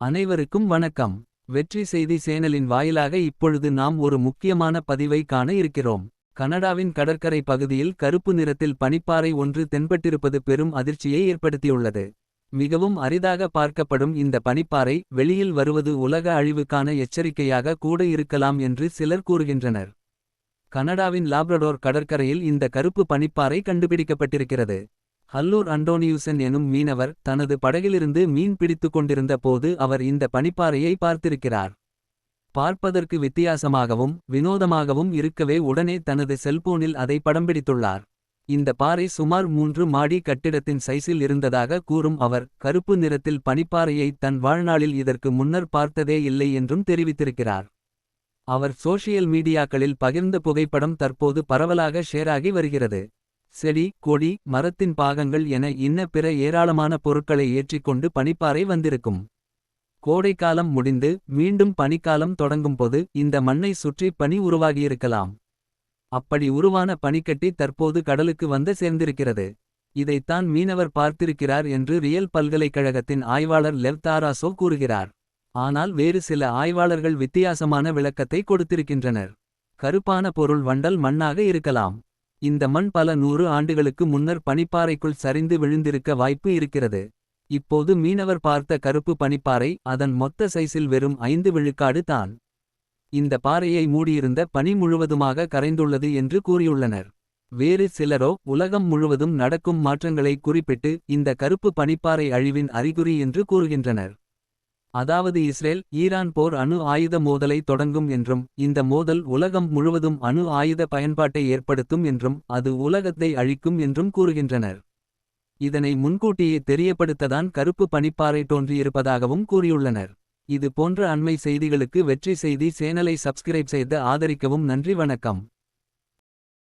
அனைவருக்கும் வணக்கம். வெற்றி செய்தி சேனலின் வாயிலாக இப்பொழுது நாம் ஒரு முக்கியமான பதிவை காண இருக்கிறோம். கனடாவின் கடற்கரை பகுதியில் கருப்பு நிறத்தில் பனிப்பாறை ஒன்று தென்பட்டிருப்பது பெரும் அதிர்ச்சியை ஏற்படுத்தியுள்ளது. மிகவும் அரிதாக பார்க்கப்படும் இந்த பனிப்பாறை வெளியில் வருவது உலக அழிவுக்கான எச்சரிக்கையாக கூட இருக்கலாம் என்று சிலர் கூறுகின்றனர். கனடாவின் லாப்ரடோர் கடற்கரையில் இந்த கருப்பு பனிப்பாறை கண்டுபிடிக்கப்பட்டிருக்கிறது. ஹல்லூர் அண்டோனியூசன் எனும் மீனவர் தனது படகிலிருந்து மீன் பிடித்துக் கொண்டிருந்த போது அவர் இந்த பனிப்பாறையை பார்த்திருக்கிறார். பார்ப்பதற்கு வித்தியாசமாகவும் வினோதமாகவும் இருக்கவே உடனே தனது செல்போனில் அதை படம் பிடித்துள்ளார். இந்த பாறை சுமார் மூன்று மாடி கட்டிடத்தின் சைஸில் இருந்ததாக கூறும் அவர் கருப்பு நிறத்தில் பனிப்பாறையை தன் வாழ்நாளில் இதற்கு முன்னர் பார்த்ததே இல்லை என்றும் தெரிவித்திருக்கிறார். அவர் சோஷியல் மீடியாக்களில் பகிர்ந்த புகைப்படம் தற்போது பரவலாக ஷேராகி வருகிறது. செடி கொடி மரத்தின் பாகங்கள் என இன்ன பிற ஏராளமான பொருட்களை ஏற்றிக்கொண்டு பனிப்பாறை வந்திருக்கும். கோடைக்காலம் முடிந்து மீண்டும் பனிக்காலம் தொடங்கும்போது இந்த மண்ணை சுற்றி பனி உருவாகியிருக்கலாம். அப்படி உருவான பனிக்கட்டி தற்போது கடலுக்கு வந்து சேர்ந்திருக்கிறது. இதைத்தான் மீனவர் பார்த்திருக்கிறார் என்று ரியல் பல்கலைக்கழகத்தின் ஆய்வாளர் லெவ் தாராசோ கூறுகிறார். ஆனால் வேறு சில ஆய்வாளர்கள் வித்தியாசமான விளக்கத்தை கொடுத்திருக்கின்றனர். கருப்பான பொருள் வண்டல் மண்ணாக இருக்கலாம். இந்த மண் பல நூறு ஆண்டுகளுக்கு முன்னர் பனிப்பாறைக்குள் சரிந்து விழுந்திருக்க வாய்ப்பு இருக்கிறது. இப்போது மீனவர் பார்த்த கருப்பு பனிப்பாறை அதன் மொத்த சைஸில் வெறும் ஐந்து விழுக்காடு தான். இந்த பாறையை மூடியிருந்த பனி முழுவதுமாக கரைந்துள்ளது என்று கூறியுள்ளனர். வேறு சிலரோ உலகம் முழுவதும் நடக்கும் மாற்றங்களை குறிப்பிட்டு இந்த கருப்பு பனிப்பாறை அழிவின் அறிகுறி என்று கூறுகின்றனர். அதாவது இஸ்ரேல் ஈரான் போர் அணு ஆயுத மோதலை தொடங்கும் என்றும் இந்த மோதல் உலகம் முழுவதும் அணு ஆயுத பயன்பாட்டை ஏற்படுத்தும் என்றும் அது உலகத்தை அழிக்கும் என்றும் கூறுகின்றனர். இதனை முன்கூட்டியே தெரியப்படுத்ததான் கருப்பு பனிப்பாறை தோன்றியிருப்பதாகவும் கூறியுள்ளனர். இது போன்ற அண்மை செய்திகளுக்கு வெற்றி செய்தி சேனலை சப்ஸ்கிரைப் செய்து ஆதரிக்கவும் நன்றி வணக்கம்.